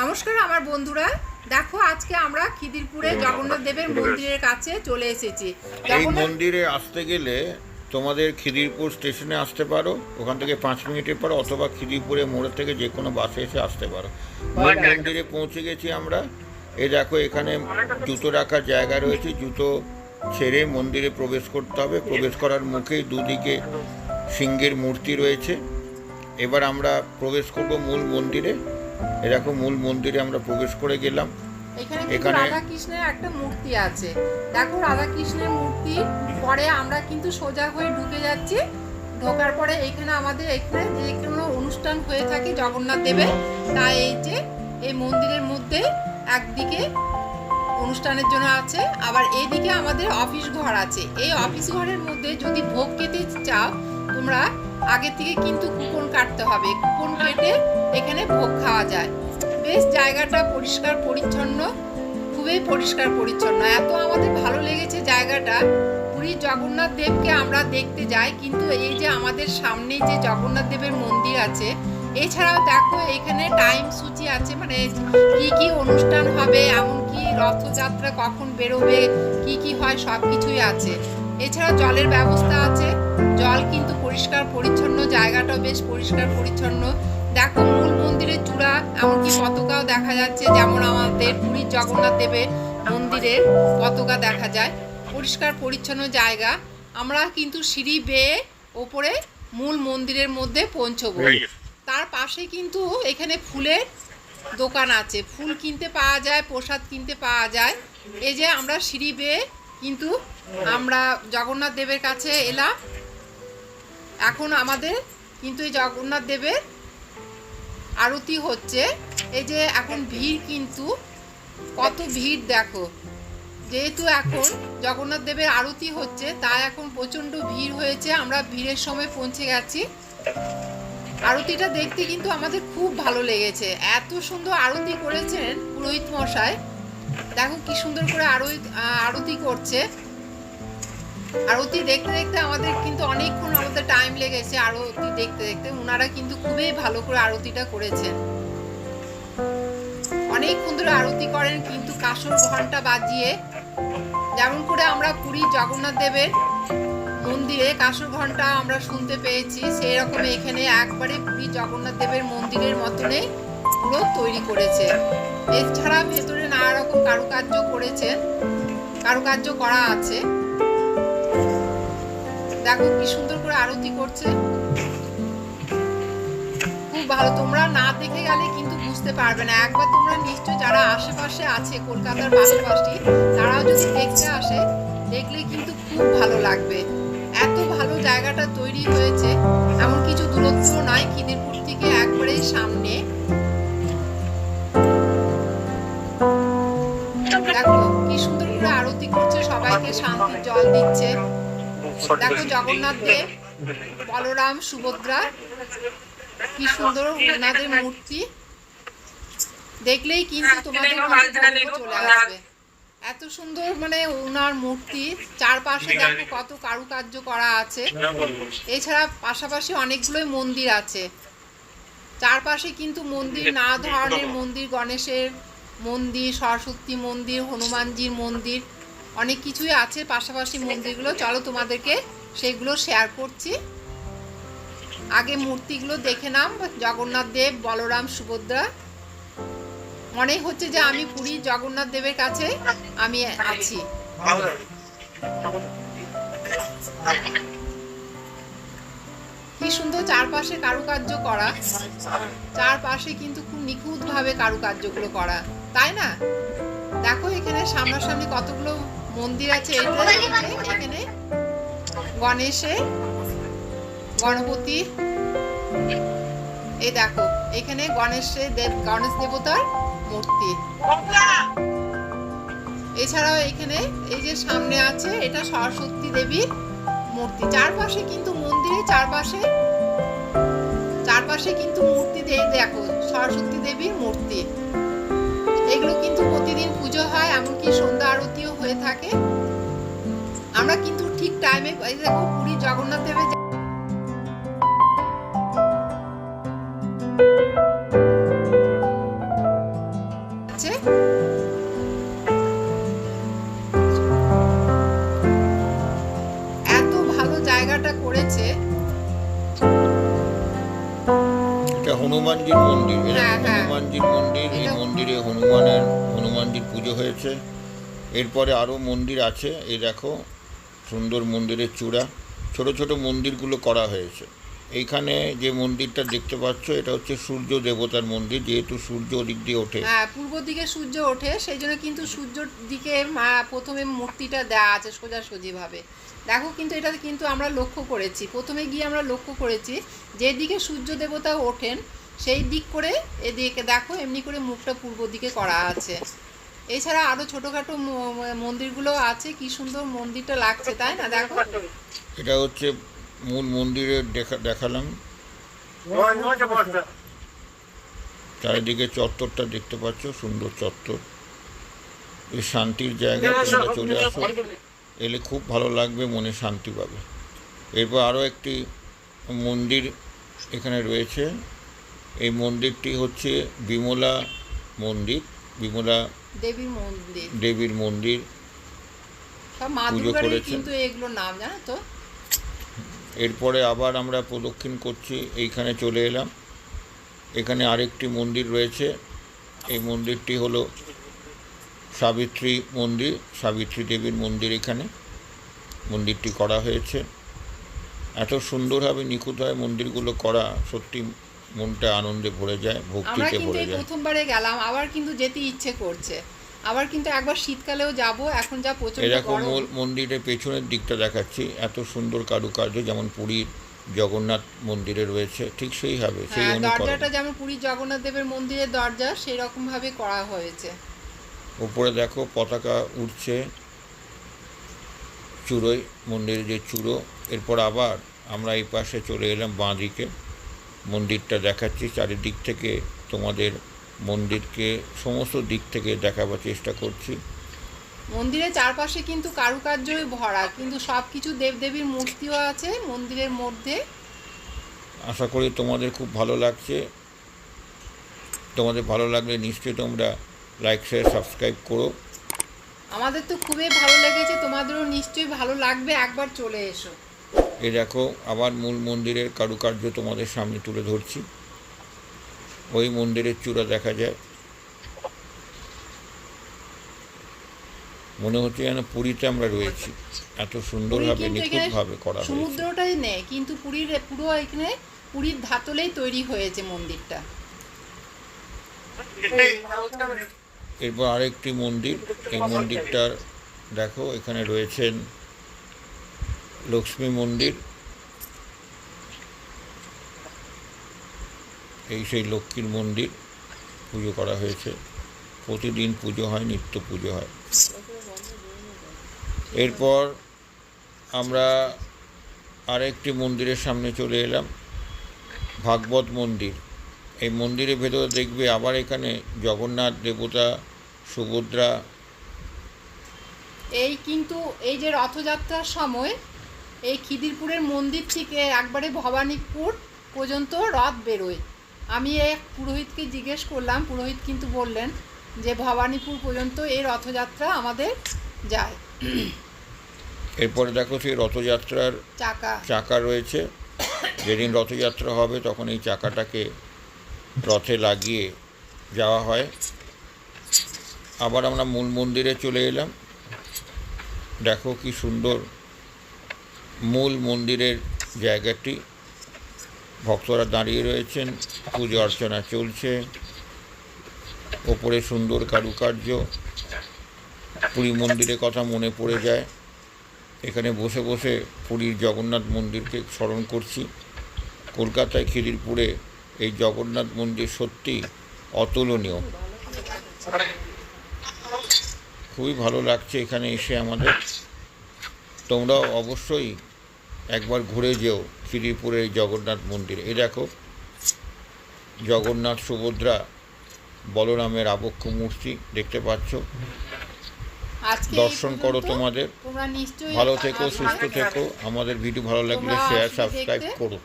নমস্কার আমার বন্ধুরা। দেখো আজকে আমরা খিদিরপুরে জগন্নাথ দেবের মন্দিরের কাছে চলে এসেছি। এই মন্দিরে আসতে গেলে তোমাদের খিদিরপুর স্টেশনে আসতে পারো ওখান থেকে পাঁচ মিনিটের পর অথবা খিদিরপুরে মোড় থেকে যে কোনো বাসে এসে আসতে পারো। মূল মন্দিরে পৌঁছে গেছি আমরা। এই দেখো এখানে জুতো রাখার জায়গা রয়েছে। জুতো ছেড়ে মন্দিরে প্রবেশ করতে হবে। প্রবেশ করার মুখেই দুদিকে সিংহের মূর্তি রয়েছে। এবার আমরা প্রবেশ করব মূল মন্দিরে। এরকম মূল মন্দিরে আমরা প্রবেশ করে গেলাম। এখানে রাধা কৃষ্ণের একটা মূর্তি আছে। দেখো রাধা কৃষ্ণের মূর্তি পরে আমরা কিন্তু সোজা হয়ে ঢুকে যাচ্ছি। ঢোকার পরে এখানে আমাদের এখানে যে কোনো অনুষ্ঠান হয়ে থাকে জগন্নাথ দেবের তাই এই যে এই মন্দিরের মধ্যে একদিকে অনুষ্ঠানের জন্য আছে আবার এইদিকে আমাদের অফিস ঘর আছে। এই অফিস ঘরের মধ্যে যদি ভোগ খেতে চাও তোমরা আগে থেকে কিন্তু কুপন কাটতে হবে। কুপন কেটে এখানে ভোগ খাওয়া যায়। বেশ, জায়গাটা পরিষ্কার পরিচ্ছন্ন, খুবই পরিষ্কার পরিচ্ছন্ন। এত আমাদের ভালো লেগেছে জায়গাটা। পুরীর জগন্নাথ দেবকে আমরা দেখতে যাই, কিন্তু এই যে আমাদের সামনে যে জগন্নাথ দেবের মন্দির আছে, এছাড়াও দেখো এখানে টাইম সূচি আছে মানে কি কি অনুষ্ঠান হবে, এমনকি রথযাত্রা কখন বেরোবে, কি কি হয় সব কিছুই আছে। এছাড়া জলের ব্যবস্থা আছে। জল কিন্তু পরিষ্কার পরিচ্ছন্ন জায়গাটাও বেশ পরিষ্কার পরিচ্ছন্ন। দেখো মূল মন্দিরের চূড়া এমনকি পতাকাও দেখা যাচ্ছে যেমন আমাদের পুরীর জগন্নাথ দেবের মন্দিরের পতাকা দেখা যায়। পরিষ্কার পরিচ্ছন্ন জায়গা। আমরা কিন্তু সিঁড়ি বেয়ে ওপরে মূল মন্দিরের মধ্যে পৌঁছবো। তার পাশে কিন্তু এখানে ফুলের দোকান আছে। ফুল কিনতে পাওয়া যায় প্রসাদ কিনতে পাওয়া যায়। এই যে আমরা সিঁড়ি বেয়ে কিন্তু আমরা জগন্নাথ দেবের কাছে এলাম। এখন আমাদের, কিন্তু এই জগন্নাথ দেবের আরতি হচ্ছে। এই যে এখন ভিড় কিন্তু, কত ভিড় দেখো। যেহেতু এখন জগন্নাথ দেবের আরতি হচ্ছে, তাই এখন প্রচণ্ড ভিড় হয়েছে, আমরা ভিড়ের সময় পৌঁছে গেছি। আরতিটা দেখতে কিন্তু আমাদের খুব ভালো লেগেছে। এত সুন্দর আরতি করেছেন পুরোহিত মশাই। দেখো কি সুন্দর করে আরতি আরতি করছে আরতি দেখতে দেখতে আমাদের কিন্তু অনেকক্ষণ আমাদের টাইম লেগেছে আরতি দেখতে দেখতে। ওনারা কিন্তু খুবই ভালো করে আরতিটা করেছেন। অনেকক্ষণ ধরে আরতি করেন, কিন্তু কাসর ঘণ্টা বাজিয়ে যেমন করে আমরা পুরী জগন্নাথ দেবের মন্দিরে কাসর ঘণ্টা আমরা শুনতে পেয়েছি, সেই রকম এখানে একবারে পুরী জগন্নাথ দেবের মন্দিরের মতনই পুরো তৈরি করেছে। এছাড়া ভেতরে নানা রকম কারুকার্য করেছেন। কারুকার্য করা আছে। দেখো কি সুন্দর করে আরতি করছে। খুব ভালো তোমরা না দেখে গেলে কিন্তু বুঝতে পারবে না। একবার তোমরা নিশ্চয় যারা আশেপাশে আছে কলকাতার পাশাপাশি তারাও যদি দেখতে আসে দেখলে কিন্তু খুব ভালো লাগবে। এত ভালো জায়গাটা তৈরি হয়েছে এমন কিছু দূরত্ব নয় খিদিরপুর থেকে একবারেই সামনে। দেখো কি সুন্দর করে আরতি করছে সবাইকে শান্তির জল দিচ্ছে। দেখো জগন্নাথ দেব বলরাম সুভদ্রা কি সুন্দর ওনাদের মূর্তি। দেখলেই কিন্তু তোমাদের চলে আসবে। এত সুন্দর মানে ওনার মূর্তি চারপাশে দেখো কত কারুকার্য করা আছে। এছাড়া পাশাপাশি অনেকগুলোই মন্দির আছে। চারপাশে কিন্তু মন্দির নানা ধরনের মন্দির গণেশের মন্দির সরস্বতী মন্দির হনুমানজির মন্দির অনেক কিছুই আছে পাশাপাশি মন্দিরগুলো। চলো তোমাদেরকে সেগুলো শেয়ার করছি। আগে মূর্তিগুলো দেখে নাম জগন্নাথ দেব, বলরাম, সুভদ্রা। মনে হচ্ছে যে আমি পুরী জগন্নাথ দেবের কাছে আমি আছি। কি সুন্দর চারপাশে কারুকার্য করা। চারপাশে কিন্তু খুব নিখুঁত ভাবে কারুকার্যগুলো করা। তাই না? দেখো এখানে সামনাসামনি কতগুলো মন্দির আছে এখানে। গণেশে, গণপতি। এই দেখো, এখানে গণেশের দেব, গণেশ দেবতার মূর্তি। এছাড়াও এখানে এই যে সামনে আছে, এটা সরস্বতী দেবীর মূর্তি। চারপাশে কিন্তু মন্দিরে, চারপাশে চারপাশে কিন্তু মূর্তি দেখো, সরস্বতী দেবীর মূর্তি। এগুলো কিন্তু প্রতিদিন পুজো হয়, এমনকি সন্ধ্যা আরতিও হয়ে থাকে। আমরা কিন্তু ঠিক টাইমে দেখো, পুরী জগন্নাথ দেবের হনুমানজির পুজো হয়েছে। এরপরে আরও মন্দির আছে, এই দেখো, সুন্দর মন্দিরের চূড়া। ছোট ছোট মন্দিরগুলো করা হয়েছে। এইখানে যে মন্দিরটা দেখতে পাচ্ছ, এটা হচ্ছে সূর্য দেবতার মন্দির, যেহেতু সূর্য ওদিক দিয়ে ওঠে। হ্যাঁ পূর্ব দিকে সূর্য ওঠে, সেই জন্য কিন্তু সূর্যর দিকে প্রথমে মূর্তিটা দেওয়া আছে সোজাসুজিভাবে। দেখো কিন্তু এটা কিন্তু আমরা লক্ষ্য করেছি, প্রথমে গিয়ে আমরা লক্ষ্য করেছি, যেদিকে সূর্য দেবতা ওঠেন, সেই দিক করে এদিকে দেখো, এমনি করে মুখটা পূর্ব দিকে করা আছে। এছাড়া আরও ছোটোখাটো মন্দিরগুলো আছে কি সুন্দর মন্দিরটা লাগছে তাই না? দেখো। এটা হচ্ছে মূল মন্দিরে দেখা দেখালাম। চারিদিকে চত্বরটা দেখতে পাচ্ছ সুন্দর চত্বর। এই শান্তির জায়গা তোমরা চলে আসো। এলে খুব ভালো লাগবে মনে শান্তি পাবে। এরপর আরও একটি মন্দির এখানে রয়েছে। এই মন্দিরটি হচ্ছে বিমলা মন্দির। বিমলা দেবীর মন্দির। দেবীর মন্দির। পুজো দুর্গারই করেছে। কিন্তু এগুলো নাম জানো তো? এরপরে আবার আমরা প্রদক্ষিণ করছি এইখানে চলে এলাম। এখানে আরেকটি মন্দির রয়েছে। এই মন্দিরটি হলো সাবিত্রী মন্দির সাবিত্রী দেবীর মন্দির এখানে। মন্দিরটি করা হয়েছে। এত সুন্দরভাবে নিখুঁতভাবে মন্দিরগুলো করা সত্যি মনটা আনন্দে ভরে যায় ভক্তিতে ভরে যায়। প্রথমবারে গেলাম আবার কিন্তু যেতে ইচ্ছে করছে। আবার কিন্তু একবার শীতকালেও যাব এখন যা প্রচণ্ড এরকম মন্দিরের পেছনের দিকটা দেখাচ্ছি এত সুন্দর কারুকার্য যেমন পুরীর জগন্নাথ মন্দিরে রয়েছে ঠিক সেইভাবে সেই হ্যাঁ দরজাটা যেমন পুরী জগন্নাথ দেবের মন্দিরের দরজা সেই রকম ভাবে করা হয়েছে। উপরে দেখো পতাকা উঠছে চূড়োয় মন্দিরের যে চূড়ো এরপর আবার আমরা এই পাশে চলে এলাম বাঁ দিকে মন্দিরটা দেখাচ্ছি চারিদিক থেকে তোমাদের মন্দিরকে সমস্ত দিক থেকে দেখাবার চেষ্টা করছি। মন্দিরের চারপাশে কিন্তু কারুকার্যই ভরা কিন্তু সব কিছু দেবদেবীর মূর্তিও আছে মন্দিরের মধ্যে। আশা করি তোমাদের খুব ভালো লাগছে। তোমাদের ভালো লাগলে নিশ্চয়ই তোমরা লাইক শেয়ার সাবস্ক্রাইব করো। আমাদের তো খুবই ভালো লেগেছে তোমাদেরও নিশ্চয়ই ভালো লাগবে একবার চলে এসো। এই দেখো আবার মূল মন্দিরের কারুকার্য তোমাদের সামনে তুলে ধরছি। ওই মন্দিরের চূড়া দেখা যায়। মনে হচ্ছে যেন পুরীতে আমরা রয়েছি। এত সুন্দরভাবে নিখুঁতভাবে করা হয়েছে। সমুদ্রটাই নেই কিন্তু পুরীর পুরো এখানে পুরীর ধাতলেই তৈরি হয়েছে মন্দিরটা। এরপর আরেকটি মন্দির এই মন্দিরটার দেখো এখানে রয়েছেন লক্ষ্মী মন্দির। এই সেই লক্ষ্মীর মন্দির। পুজো করা হয়েছে। প্রতিদিন পুজো হয়, নিত্য পুজো হয়। এরপর আমরা আরেকটি মন্দিরের সামনে চলে এলাম, ভাগবত মন্দির। এই মন্দিরের ভেতরে দেখবে আবার এখানে জগন্নাথ, দেবতা, সুভদ্রা। এই কিন্তু এই যে রথযাত্রার সময় এই খিদিরপুরের মন্দির থেকে একবারে ভবানীপুর পর্যন্ত রথ বেরোয়। আমি এক পুরোহিতকে জিজ্ঞেস করলাম পুরোহিত কিন্তু বললেন যে ভবানীপুর পর্যন্ত এই রথযাত্রা আমাদের যায়। এরপরে দেখো সেই রথযাত্রার চাকা। চাকা রয়েছে। যেদিন রথযাত্রা হবে তখন এই চাকাটাকে রথে লাগিয়ে যাওয়া হয়। আবার আমরা মূল মন্দিরে চলে এলাম। দেখো কি সুন্দর মূল মন্দিরের জায়গাটি। ভক্তরা দাঁড়িয়ে রয়েছেন, পুজো অর্চনা চলছে। ওপরে সুন্দর কারুকার্য। পুরী মন্দিরের কথা মনে পড়ে যায়। এখানে বসে বসে পুরীর জগন্নাথ মন্দিরকে স্মরণ করছি। কলকাতায় খিদিরপুরে এই জগন্নাথ মন্দির সত্যি অতুলনীয়। খুবই ভালো লাগছে এখানে এসে আমাদের। তোমরাও অবশ্যই একবার ঘুরে যেও শ্রীপুরের জগন্নাথ মন্দির। এই দেখো জগন্নাথ সুভদ্রা বলরামের আবক্ষ মূর্তি দেখতে পাচ্ছ। দর্শন করো তোমাদের। ভালো থেকো সুস্থ থেকো। আমাদের ভিডিও ভালো লাগলে শেয়ার সাবস্ক্রাইব করো।